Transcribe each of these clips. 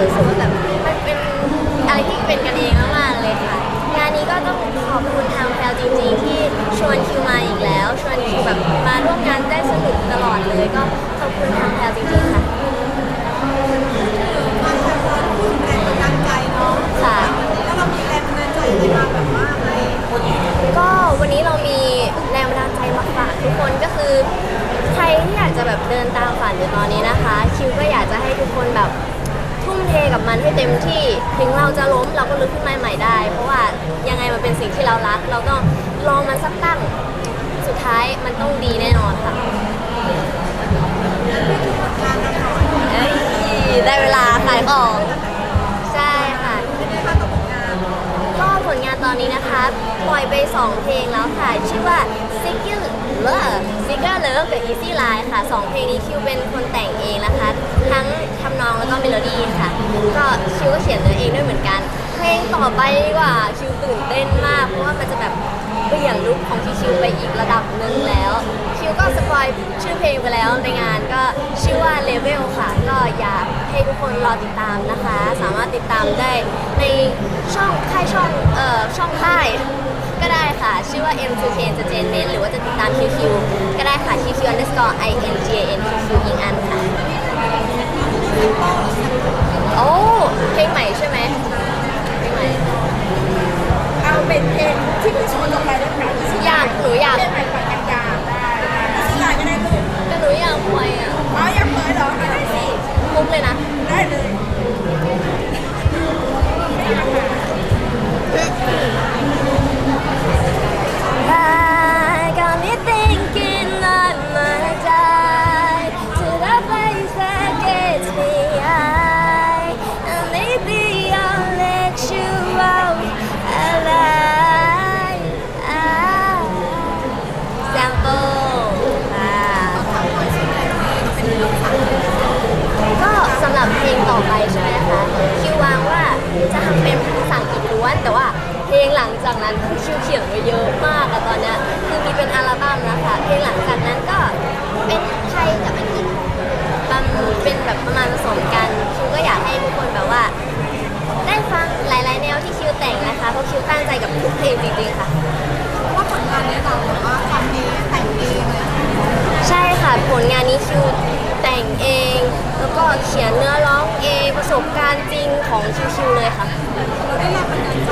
รู้สึกว่าแบบมันเป็นอะไรที่เป็นกันเองมากๆเลยค่ะ งานนี้ก็ต้องขอบคุณทางแพลจริงๆที่ชวนคิวมาอีกแล้ว ชวนคิวแบบมาร่วมงานได้สนุกตลอดเลยก็ขอบคุณทางแพลจริงๆค่ะแรงบันดาลใจเนาะค่ะแล้วเรามีแรงบันดาลใจมาแบบว่าอะไรก็วันนี้เรามีแรงบันดาลใจมาฝากทุกคนก็คือ ใครที่อยากจะแบบเดินตามฝันอยู่ตอนนี้นะคะ คิวก็อยากจะให้ทุกคนแบบ เทกับมันให้เต็มที่ ถึงเราจะล้มเราก็ลุกขึ้นมาใหม่ได้ เพราะว่ายังไงมันเป็นสิ่งที่เรารัก เราต้องลองมันสักตั้ง สุดท้ายมันต้องดีแน่นอนค่ะเอ้ยได้เวลาขายของ ใช่ค่ะ ก็ผลงานตอนนี้นะคะ ปล่อยไป 2 เพลงแล้วค่ะ ชื่อว่า Love กับ Easy Line ค่ะ2เพลงนี้คิวเป็นคนแต่งเองนะคะ ทั้งทำนองแล้วก็เมโลดี้ค่ะ ก็คิวก็เขียนเนื้อเองด้วยเหมือนกัน เพลงต่อไปดีกว่าคิวตื่นเต้นมาก เพราะว่ามันจะแบบเปลี่ยนลุคของคิวไปอีกระดับหนึ่งแล้ว คิวก็สปอยชื่อเพลงไปแล้วในงานก็ชื่อว่า Level ค่ะ ก็อยากให้ทุกคนรอติดตามนะคะ สามารถติดตามได้ในช่องค่ายช่องเอ่อช่องค่าย ก็ได้ค่ะ ชื่อว่า M2K Entertainment หรือว่าจะติดตาม QQ ก็ได้ค่ะ QQ underscore I N G A N QQ ยิงอันค่ะ โอ้เพลงใหม่ใช่ไหมเพลงใหม่เอาเป็นเพลงที่พี่ชวนลงไปได้ไหมอยากหนูอยากเพลงใหม่ปล่อยกันยาได้ที่ไหนก็ได้เลยแต่หนูอยากปล่อยอะอ๋อยังเปิดเหรอได้สิมุกเลยนะ ได้เลย I จากนั้นคือคิวเขียนไว้เยอะมากอะตอนเนี้ยคือมีเป็นอัลบั้มแล้วค่ะเพลงหลังจากนั้นก็เป็นไทยกับอังกฤษมันเป็นแบบประมาณผสมกันคิวก็อยากให้ทุกคนแบบว่า ได้ฟังหลายๆแนวที่คิวแต่งนะคะเพราะคิวตั้งใจกับทุกเพลงจริงๆค่ะ เพราะว่าผลงานนี้เราแบบว่าทำเองแต่งเองเลยใช่ค่ะ ผลงานนี้คิวแต่งเอง แล้วก็เขียนเนื้อร้องเองประสบการณ์จริงของคิวๆเลยค่ะ เราได้แรงบันดาลใจ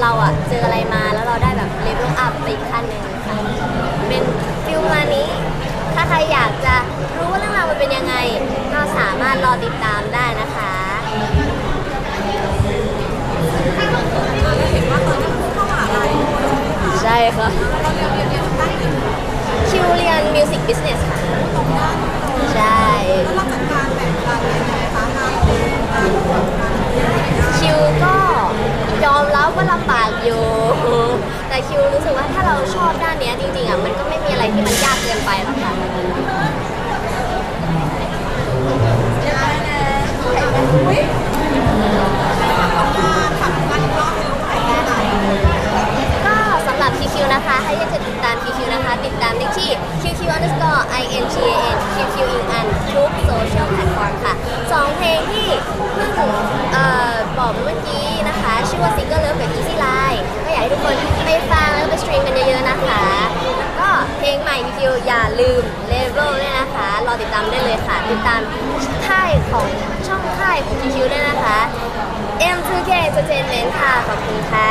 เราอะเจออะไรมาแล้วเราได้แบบเลเวลอัพไปอีกขั้นหนึ่งค่ะเป็นฟิลมานี้ ถ้าใครอยากจะรู้ว่าเรื่องราวมันเป็นยังไง ก็สามารถรอติดตามได้นะคะใช่ค่ะคิวเรียนมิวสิกบิสเนสค่ะ อมรับว่าลำบากอยู่ แต่คิวรู้สึกว่าถ้าเราชอบด้านเนี้ยจริงๆอะมันก็ไม่มีอะไรที่มันยากเกินไปหรอกค่ะอุ้ยทำงานทำงานอีกรอบนึงไหนกันไหนก็สำหรับ QQ นะคะถ้ยากจะติดตาม QQ นะคะ ติดตามได้ที่ QQ underscore INGAN QQ in an ทุกโซเชียลแพลตฟอร์มค่ะสองเพลงที่เพิ่งเอ่อบอกเมื่อกี้นะคะ ชื่อว่า Single Love กับ Easy Line ลืม Level ด้วยนะคะรอติดตามได้เลยค่ะ ติดตามค่ายของช่องค่ายของ QQ ด้วยนะคะ M2K Entertainment ค่ะ ขอบคุณค่ะ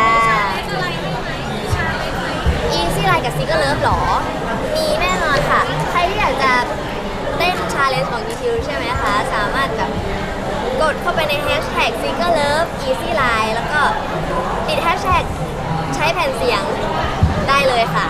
Easy Line กับ Single Love หรอ มีแน่นอนค่ะ ใครที่อยากจะเต้นชาเลนจ์ของ GQ ใช่ไหมคะ สามารถแบบกดเข้าไปใน Hashtag Single Love Easy Line แล้วก็ติด Hashtag ใช้แผ่นเสียงได้เลยค่ะ